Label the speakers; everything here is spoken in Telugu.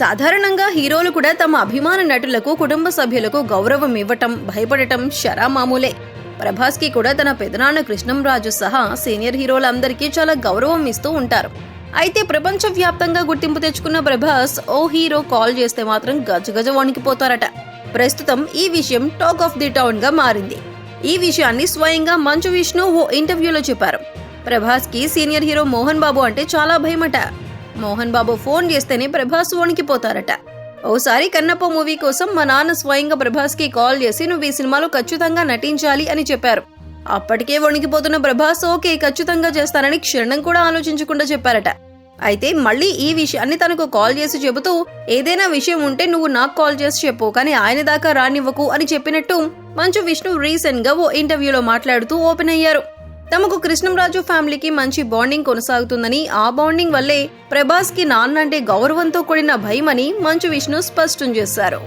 Speaker 1: సాధారణంగా హీరోలు కూడా తమ అభిమాన నటులకు కుటుంబ సభ్యులకు గౌరవం ఇవ్వటం భయపడటం షరా మామూలే ప్రభాస్కి కూడా తన పెదనాన్న కృష్ణంరాజు సహా సీనియర్ హీరోలందరికీ చాలా గౌరవం ఇస్తూ ఉంటారు. అయితే ప్రపంచ వ్యాప్తంగా గుర్తింపు తెచ్చుకున్న ప్రభాస్ ఓ హీరో కాల్ చేస్తే మాత్రం గజగజ వణికిపోతారట. ప్రస్తుతం ఈ విషయం టాక్ ఆఫ్ ది టౌన్గా మారింది. ఈ విషయాన్ని స్వయంగా మంచు విష్ణు ఓ ఇంటర్వ్యూలో చెప్పారు. ప్రభాస్కి సీనియర్ హీరో మోహన్ బాబు అంటే చాలా భయమట. మోహన్ బాబు ఫోన్ చేస్తేనే ప్రభాస్ వణికిపోతారట ఓసారి కన్నప్ప మూవీ కోసం మా నాన్న స్వయంగా ప్రభాస్కి కాల్ చేసి నువ్వు ఈ సినిమాలో ఖచ్చితంగా నటించాలి అని చెప్పారు. అప్పటికే వణికిపోతున్న ప్రభాస్ ఓకే ఖచ్చితంగా చేస్తానని క్షణం కూడా ఆలోచించకుండా చెప్పారట. అయితే మళ్ళీ ఈ విషయాన్ని తనకు కాల్ చేసి చెబుతూ ఏదైనా విషయం ఉంటే నువ్వు నాకు కాల్ చేసి చెప్పు కానీ ఆయన దాకా రానివ్వకు అని చెప్పినట్టు మంచు విష్ణు రీసెంట్గా ఓ ఇంటర్వ్యూలో మాట్లాడుతూ ఓపెన్ అయ్యారు. తమకు కృష్ణంరాజు ఫ్యామిలీకి మంచి బాండింగ్ కొనసాగుతుందని ఆ బాండింగ్ వల్లే ప్రభాస్కి నాన్న అంటే గౌరవంతో కూడిన భయమని మంచు విష్ణు స్పష్టం చేశారు.